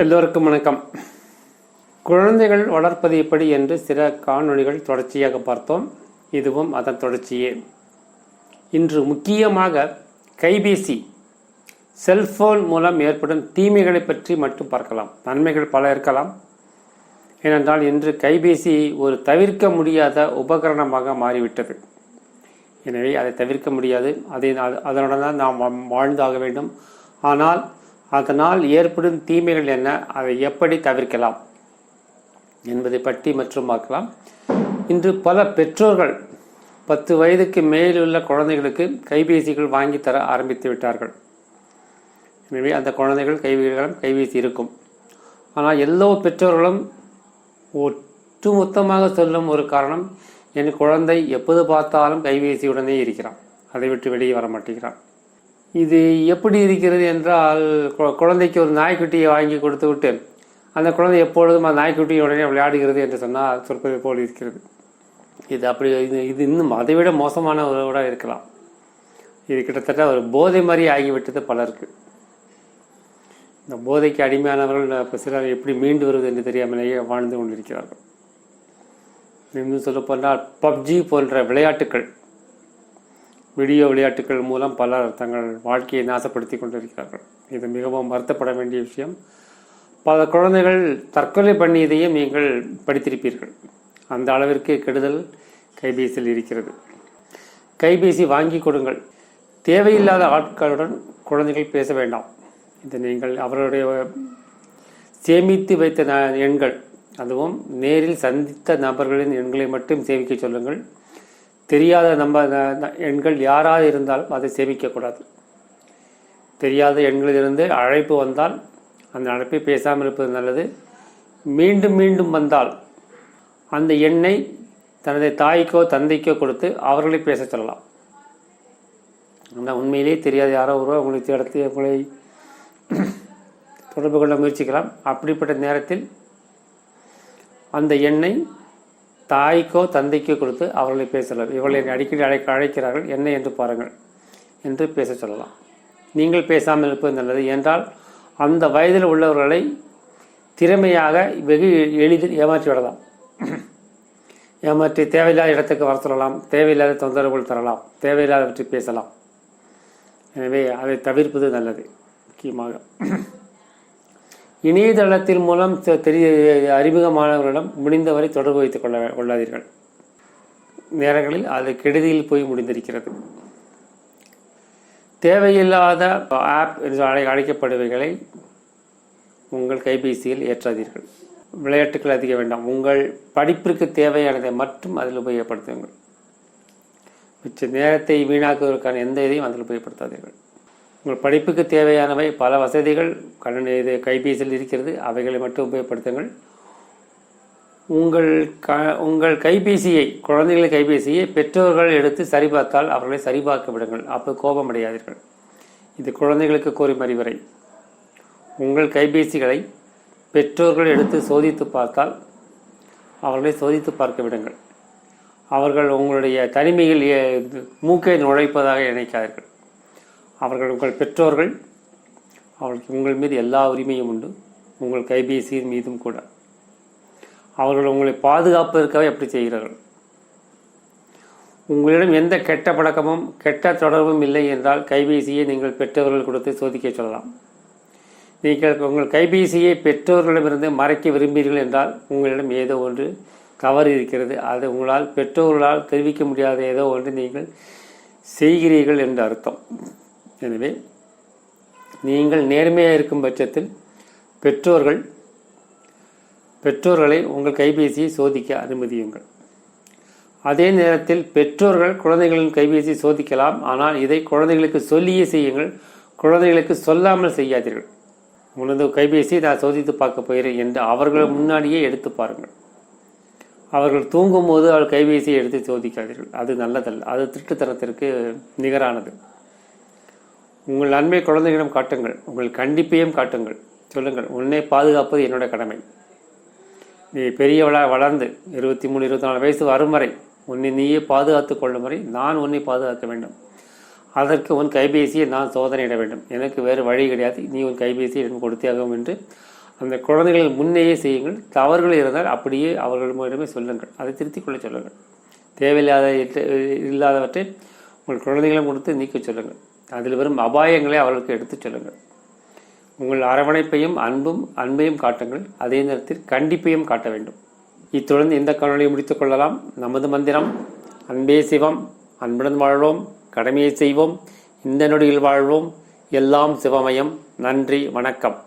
எல்லோருக்கும் வணக்கம். குழந்தைகள் வளர்ப்பது எப்படி என்று சில காணொளிகள் தொடர்ச்சியாக பார்த்தோம். இதுவும் அதன் தொடர்ச்சியே. இன்று முக்கியமாக கைபேசி செல்போன் மூலம் ஏற்படும் தீமைகளை பற்றி மட்டும் பார்க்கலாம். நன்மைகள் பல இருக்கலாம். ஏனென்றால் இன்று கைபேசி ஒரு தவிர்க்க முடியாத உபகரணமாக மாறிவிட்டது. எனவே அதை தவிர்க்க முடியாது. அதை அதனுடன் தான் நாம் வாழ்ந்தாக வேண்டும். ஆனால் அதனால் ஏற்படும் தீமைகள் என்ன? அதை எப்படி தவிர்க்கலாம்? என்பதை பற்றி மற்றும் பார்க்கலாம். இன்று பல பெற்றோர்கள் பத்து வயதுக்கு மேலுள்ள குழந்தைகளுக்கு கைபேசிகள் வாங்கி தர ஆரம்பித்து விட்டார்கள். எனவே அந்த குழந்தைகள் கைவிகளும் கைபேசி இருக்கும். ஆனால் எல்லா பெற்றோர்களும் ஒட்டுமொத்தமாக சொல்லும் ஒரு காரணம் என் குழந்தை எப்போது பார்த்தாலும் கைபேசியுடனே இருக்கிறான். அதை விட்டு வெளியே வர மாட்டேங்கிறான். இது எப்படி இருக்கிறது என்றால் கு- குழந்தைக்கு ஒரு நாய்க்குட்டியை வாங்கி கொடுத்து விட்டு அந்த குழந்தை எப்பொழுதும் அந்த நாய்க்குட்டியுடனே விளையாடுகிறது என்று சொன்னால் சொற்பதை போல் இருக்கிறது. இது அப்படி இது இது இன்னும் அதை விட மோசமான உறவோட இருக்கலாம். இது கிட்டத்தட்ட ஒரு போதை மாதிரி ஆகிவிட்டது பலருக்கு. இந்த போதைக்கு அடிமையானவர்கள் இப்போ சிலர் எப்படி மீண்டு வருவது என்று தெரியாமலேயே வாழ்ந்து கொண்டிருக்கிறார்கள். இன்னும் சொல்லப்போனால் பப்ஜி போன்ற விளையாட்டுக்கள் வீடியோ விளையாட்டுகள் மூலம் பலர் தங்கள் வாழ்க்கையை நாசப்படுத்தி கொண்டிருக்கிறார்கள். இது மிகவும் வருத்தப்பட வேண்டிய விஷயம். பல குழந்தைகள் தற்கொலை பண்ணியதையும் நீங்கள் படித்திருப்பீர்கள். அந்த அளவிற்கு கெடுதல் கைபேசியில் இருக்கிறது. கைபேசி வாங்கி கொடுங்கள். தேவையில்லாத ஆட்களுடன் குழந்தைகள் பேச வேண்டாம். இது நீங்கள் அவர்களுடைய சேமித்து வைத்த எண்கள் அதுவும் நேரில் சந்தித்த நபர்களின் எண்களை மட்டும் சேமிக்க சொல்லுங்கள். தெரியாத நம்ம எண்கள் யாராக இருந்தாலும் அதை சேமிக்கக்கூடாது. தெரியாத எண்களிலிருந்து அழைப்பு வந்தால் அந்த அழைப்பை பேசாமல் இருப்பது நல்லது. மீண்டும் மீண்டும் வந்தால் அந்த எண்ணை தனது தாய்க்கோ தந்தைக்கோ கொடுத்து அவர்களை பேச சொல்லலாம். ஆனால் உண்மையிலேயே தெரியாத யாரோ ஒருவர் உங்களை தேடத்து உங்களை தொடர்பு கொள்ள முயற்சிக்கலாம். அப்படிப்பட்ட நேரத்தில் அந்த எண்ணை தாய்க்கோ தந்தைக்கோ கொடுத்து அவர்களை பேசலாம் இவர்களை அடிக்கடி அழைக்க அழைக்கிறார்கள். என்ன என்று பாருங்கள் என்று பேச சொல்லலாம். நீங்கள் பேசாமல் இருப்பது நல்லது. என்றால் அந்த வயதில் உள்ளவர்களை திறமையாக வெகு எளிதில் ஏமாற்றி விடலாம். ஏமாற்றி தேவையில்லாத இடத்துக்கு வர சொல்லலாம். தேவையில்லாத தொந்தரவுகள் தரலாம். தேவையில்லாதவற்றை பேசலாம். எனவே அதை தவிர்ப்பது நல்லது. முக்கியமாக இணையதளத்தின் மூலம் தெரிய அறிமுகமானவர்களிடம் முடிந்தவரை தொடர்பு வைத்துக் கொள்ள கொள்ளாதீர்கள். நேரங்களில் அது கெடுதியில் போய் முடிந்திருக்கிறது. தேவையில்லாத ஆப் என்று அழை அழைக்கப்படுவைகளை உங்கள் கைபேசியில் ஏற்றாதீர்கள். விளையாட்டுகள் அதிக வேண்டாம். உங்கள் படிப்பிற்கு தேவையானதை மட்டும் அதில் உபயோகப்படுத்துங்கள். மிச்ச நேரத்தை வீணாக்குவதற்கான எந்த இதையும் அதில் உபயோகப்படுத்தாதீர்கள். உங்கள் படிப்புக்கு தேவையானவை பல வசதிகள் கடன் இது கைபேசியில் இருக்கிறது அவைகளை மட்டும் உபயோகப்படுத்துங்கள். உங்கள் க உங்கள் கைபேசியை குழந்தைகளின் கைபேசியை பெற்றோர்கள் எடுத்து சரிபார்த்தால் அவர்களை சரிபார்க்க விடுங்கள். அப்போ கோபம் அடையாதீர்கள் இது குழந்தைகளுக்கு கோரும் அறிவுரை உங்கள் கைபேசிகளை பெற்றோர்கள் எடுத்து சோதித்து பார்த்தால் அவர்களை சோதித்து பார்க்க விடுங்கள். அவர்கள் உங்களுடைய தனிமையில் ஏ- மூக்கை நுழைப்பதாக நினைக்காதீர்கள். அவர்கள் உங்கள் பெற்றோர்கள் அவர்களுக்கு உங்கள் மீது எல்லா உரிமையும் உண்டு. உங்கள் கைபேசியின் மீதும் கூட. அவர்கள் உங்களை பாதுகாப்பதற்காக எப்படி செய்கிறார்கள்? உங்களிடம் எந்த கெட்ட பழக்கமும் கெட்ட தொடர்பும் இல்லை என்றால் கைபேசியை நீங்கள் பெற்றவர்கள் கொடுத்து சோதிக்க சொல்லலாம். நீங்கள் உங்கள் கைபேசியை பெற்றோர்களிடமிருந்து மறைக்க விரும்புகிறீர்கள் என்றால் உங்களிடம் ஏதோ ஒன்று தவறு இருக்கிறது. அது உங்களால் பெற்றோர்களால் தெரிவிக்க முடியாத ஏதோ ஒன்று நீங்கள் செய்கிறீர்கள் என்று அர்த்தம். எனவே நீங்கள் நேர்மையாக இருக்கும் பட்சத்தில் பெற்றோர்கள் பெற்றோர்களை உங்கள் கைபேசியை சோதிக்க அனுமதியுங்கள். அதே நேரத்தில் பெற்றோர்கள் குழந்தைகளின் கைபேசி சோதிக்கலாம். ஆனால் இதை குழந்தைகளுக்கு சொல்லியே செய்யுங்கள். குழந்தைகளுக்கு சொல்லாமல் செய்யாதீர்கள். உனது கைபேசியை நான் சோதித்து பார்க்க போகிறேன் என்று அவர்கள் முன்னாடியே எடுத்து பாருங்கள். அவர்கள் தூங்கும்போது அவள் கைபேசியை எடுத்து சோதிக்காதீர்கள். அது நல்லதல்ல. அது திருட்டுத்தனத்திற்கு நிகரானது. உங்கள் நன்மை குழந்தைகளிடம் காட்டுங்கள். உங்கள் கண்டிப்பையும் காட்டுங்கள். சொல்லுங்கள் உன்னை பாதுகாப்பது என்னோட கடமை. நீ பெரியவளா வளர்ந்து இருபத்தி மூணு இருபத்தி நாலு வயசு வரும் வரை உன்னை நீயே பாதுகாத்து கொள்ளும் வரை நான் உன்னை பாதுகாக்க வேண்டும். அதற்கு உன் கைபேசியை நான் சோதனையிட வேண்டும். எனக்கு வேறு வழி கிடையாது. நீ உன் கைபேசியை எனக்கு கொடுத்தே ஆகும் என்று அந்த குழந்தைகள் முன்னேயே செய்யுங்கள். தவறுகள் இருந்தால் அப்படியே அவர்களிடமே சொல்லுங்கள். அதை திருத்திக் கொள்ள சொல்லுங்கள். தேவையில்லாத இட்ட- இல்லாதவற்றை உங்கள் குழந்தைகளும் கொடுத்து நீக்க சொல்லுங்கள். அதில் வரும் அபாயங்களை அவர்களுக்கு எடுத்துச் சொல்லுங்கள். உங்கள் அரவணைப்பையும் அன்பும் அன்பையும் காட்டுங்கள். அதே நேரத்தில் கண்டிப்பையும் காட்ட வேண்டும். இத்துடன் இந்த காணொலியை முடித்துக் கொள்ளலாம். நமது மந்திரம் அன்பே சிவம் அன்புடன் வாழ்வோம் கடமையை செய்வோம் இந்த நொடியில் வாழ்வோம். எல்லாம் சிவமயம். நன்றி வணக்கம்.